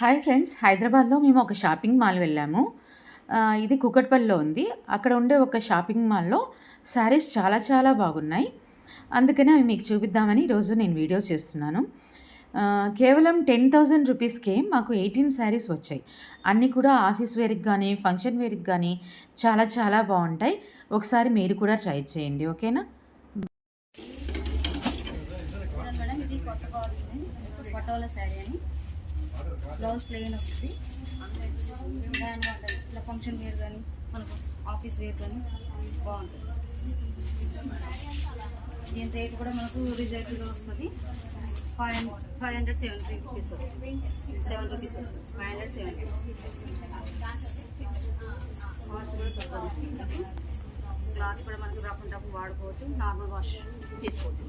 Hi friends హైదరాబాద్లో మేము ఒక షాపింగ్ మాల్ వెళ్ళాము. ఇది కుకట్పల్లిలో ఉంది. అక్కడ ఉండే ఒక షాపింగ్ మాల్లో శారీస్ చాలా చాలా బాగున్నాయి. అందుకనే అవి మీకు చూపిద్దామని ఈరోజు నేను వీడియో చేస్తున్నాను. కేవలం టెన్ థౌజండ్ రూపీస్కే మాకు ఎయిటీన్ శారీస్ వచ్చాయి. అన్నీ కూడా ఆఫీస్ వేర్కి కానీ ఫంక్షన్ వేర్కి కానీ చాలా చాలా బాగుంటాయి. ఒకసారి మీరు కూడా ట్రై చేయండి ఓకేనా? మేడం ఇది కొత్త కావాల్సింది. శారీ అని. బ్లౌజ్ ప్లెయిన్ వస్తుంది. దాని బాగుంటుంది ఇలా ఫంక్షన్ వేర్ కానీ మనకు ఆఫీస్ వేర్ కానీ బాగుంటుంది. దీని రేట్ కూడా మనకు రిజర్వ్గా వస్తుంది. Five five hundred seventy rupees వస్తుంది. సెవెన్ రూపీస్ వస్తుంది. ఫైవ్ హండ్రెడ్ సెవెంటీ క్లాత్ కూడా మనకు రఫ్ అండ్ టఫ్ వాడుకోవచ్చు. నార్మల్ వాష్ చేసుకోవచ్చు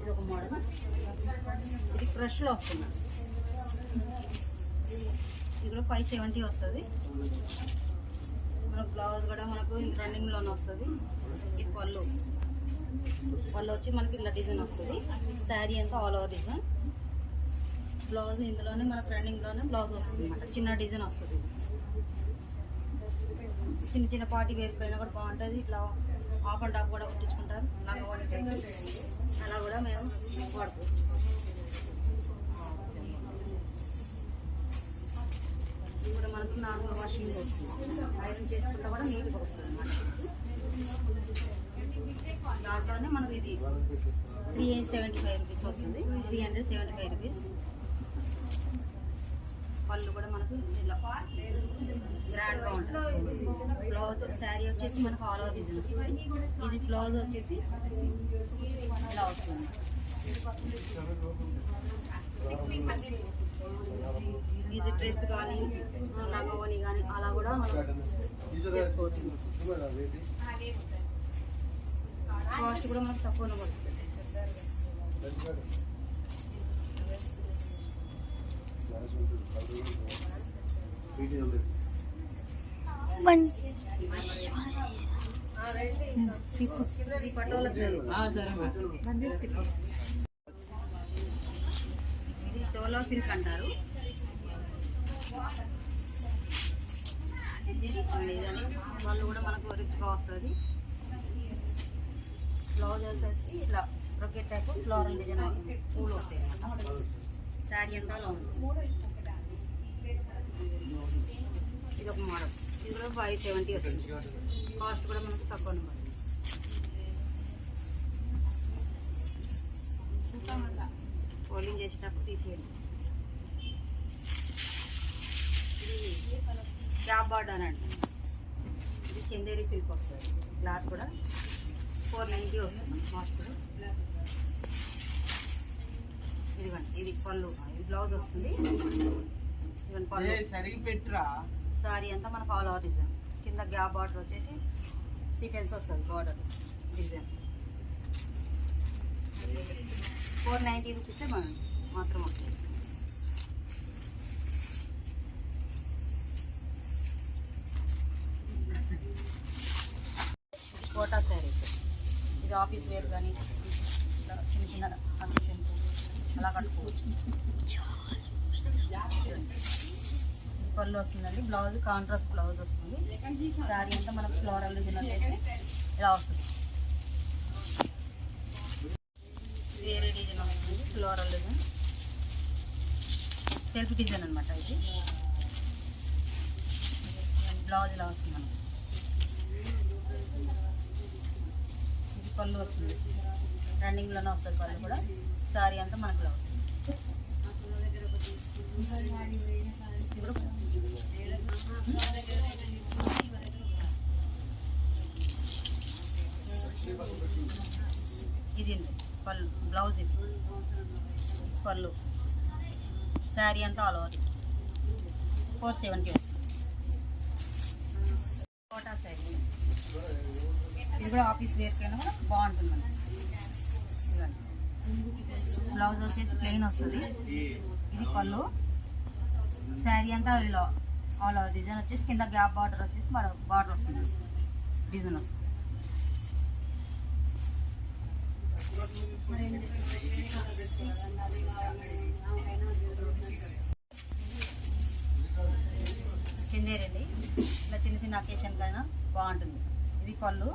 ఇది ఒక మోడల్ ఇది ఫ్రెష్లో వస్తుంది. ఇది కూడా ఫైవ్ సెవెంటీ వస్తుంది. మన బ్లౌజ్ కూడా మనకు రన్నింగ్లోనే వస్తుంది. ఇది పళ్ళు. పళ్ళు వచ్చి మనకి ఇలా డిజైన్ వస్తుంది. శారీ అంతా ఆల్ ఓవర్ డిజైన్ బ్లౌజ్ ఇందులోనే మనకు రన్నింగ్లోనే బ్లౌజ్ వస్తుంది అనమాట చిన్న డిజైన్ వస్తుంది. చిన్న చిన్న పార్టీ వేర్ పైన కూడా బాగుంటుంది. ఇట్లా ఆఫ్ అండ్ ఆఫ్ కూడా కుట్టించుకుంటారు. లంగా అలా కూడా మేము ఇది కూడా మనకు నార్మల్ వాషింగ్ వస్తుంది ఐరన్ చేసుకుంటా కూడా నీట్గా వస్తుంది దాంట్లోనే మనకి ఇది త్రీ సెవెంటీ ఫైవ్ రూపీస్ వస్తుంది. Three hundred seventy five rupees. పళ్ళు కూడా మనకు ఇలా గ్రాండ్గా ఉంటుంది బ్లౌజ్ శారీ వచ్చేసి మనకు ఆల్ ఓవర్ డిజైన్ వస్తుంది. ఇది బ్లౌజ్ వచ్చేసి ఇలా వస్తుంది. ఇది డ్రెస్ కానీ లంగవని కానీ అలా కూడా మనం చేసుకోవచ్చు. కాస్ట్ కూడా మనకు తక్కువనే పడుతుంది ఇది పటోల ఇది సిల్క్ అంటారు. వాళ్ళు కూడా మనకు రిచ్గా వస్తుంది. బ్లౌజ్ వచ్చేసి ఇట్లా రొకెట్ టైప్ ఫ్లోరల్ డిజైన్ పూలు వస్తాయి శారీ అంతా ఇది ఒక మోడల్ ఇది కూడా ఫైవ్ సెవెంటీ వస్తుంది. కాస్ట్ కూడా మనకు తక్కువ అనమాట చేసేటప్పుడు తీసేయండి. ఇది క్యాప్ బార్డర్ అని అండి ఇది చందేరి సిల్క్ వస్తుంది. క్లాత్ కూడా ఫోర్ నైంటీ వస్తుంది. కాస్ట్ ఇదిగోండి ఇది పళ్ళు. ఇది బ్లౌజ్ వస్తుంది. ఇదిగోండి పళ్ళు. సరిగి పెట్టురా సారీ అంతా మనకు ఆల్ ఓవర్ డిజైన్ కింద గ్యాప్ బార్డర్ వచ్చేసి సీక్వెన్స్ వస్తుంది బార్డర్ డిజైన్ ఫోర్ నైంటీ రూపీసే మనం మాత్రం వస్తుంది కోటా శారీస్. ఇది ఆఫీస్ వేర్ కానీ ఇట్లా చిన్న చిన్న అకేషన్ అలా కట్టుకోవచ్చు. పళ్ళు వస్తుందండి. బ్లౌజ్ కాంట్రాస్ట్ బ్లౌజ్ వస్తుంది. శారీ అంతా మనకు ఫ్లోరల్ డిజైన్ వచ్చేసి ఇలా వస్తుంది. వేరే డిజైన్ వస్తుంది. Floral design. సెల్ఫ్ డిజైన్ అనమాట ఇది. బ్లౌజ్ ఇలా వస్తుంది మనకు. ఇది పళ్ళు వస్తుంది. రన్నింగ్లోనే వస్తుంది పళ్ళు కూడా. శారీ అంతా మనకు ఇలా వస్తుంది. ఇది పళ్ళు బ్లౌజ్ ఇది. పళ్ళు. శారీ అంతా ఆల్ ఓవర్ ఫోర్ సెవెంటీ వస్తుంది. కోటా శారీ. ఇది కూడా ఆఫీస్ వేర్కైనా కూడా బాగుంటుంది బ్లౌజ్ వచ్చేసి ప్లెయిన్ వస్తుంది. ఇది పళ్ళు. శారీ అంతా ఇలా ఆల్ ఓవర్ డిజైన్ వచ్చేసి కింద గ్యాప్ బార్డర్ వచ్చేసి బార్డర్ వస్తుంది. డిజైన్ వస్తుంది. చిందేరండి ఇలా చిన్న చిన్న అకేషన్ కైనా బాగుంటుంది. ఇది పళ్ళు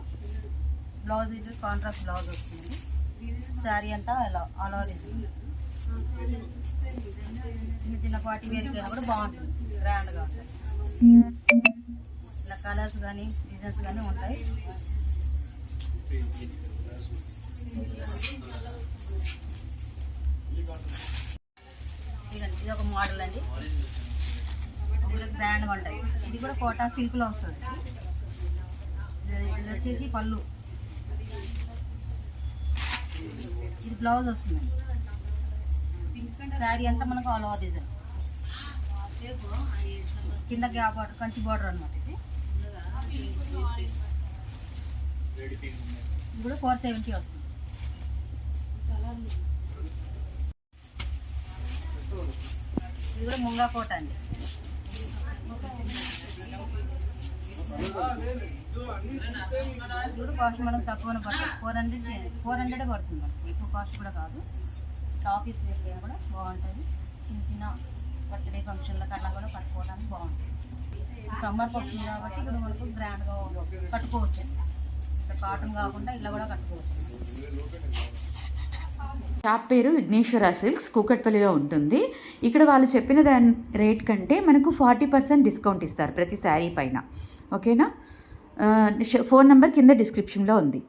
బ్లౌజ్ ఇది కాంట్రాస్ట్ బ్లౌజ్ వస్తుంది. శారీ అంతా అలా ఆల్ ఓవర్ ఇస్తుంది చిన్న చిన్న పార్టీ వేరుకైనా కూడా బాగుంటుంది. గ్రాండ్గా ఉంటుంది ఇలా కలర్స్ కానీ డిజైన్స్ కానీ ఉంటాయి. ఇది ఒక మోడల్ అండి. కూడా బ్రాండ్ ఉంటాయి ఇది కూడా కోటా సిల్క్లో వస్తుంది. ఇది వచ్చేసి పళ్ళు. ఇది బ్లౌజ్ వస్తుంది. శారీ అంతా మనకు ఆల్ ఓవర్ డిజైన్. కింద గ్యాప్ బార్డర్ కంచి బార్డర్ అనమాట ఇది. కూడా ఫోర్ సెవెంటీ వస్తుంది. ఇది కూడా ముంగా కోట అండి. చూడు కాస్ట్ మనం తక్కువనే పడుతుంది ఫోర్ హండ్రెడ్ ఫోర్ హండ్రెడే పడుతుంది మనకి. ఎక్కువ కాస్ట్ కూడా కాదు. టాపీస్ వేరే కూడా బాగుంటుంది. చిన్న చిన్న బర్త్డే ఫంక్షన్లకు అట్లా కూడా పట్టుకోవడానికి బాగుంటుంది. సమ్మర్కి వస్తుంది కాబట్టి ఇప్పుడు మనకు గ్రాండ్గా కట్టుకోవచ్చు. ఇట్లా కాటన్ కాకుండా ఇలా కూడా కట్టుకోవచ్చు. షాప్ పేరు విఘ్నేశ్వర సిల్క్స్ కూకట్పల్లిలో ఉంటుంది. ఇక్కడ వాళ్ళు చెప్పిన దాని రేట్ కంటే మనకు ఫార్టీ పర్సెంట్ డిస్కౌంట్ ఇస్తారు ప్రతి శారీ పైన. ఓకేనా? ఫోన్ నెంబర్ కింద డిస్క్రిప్షన్లో ఉంది.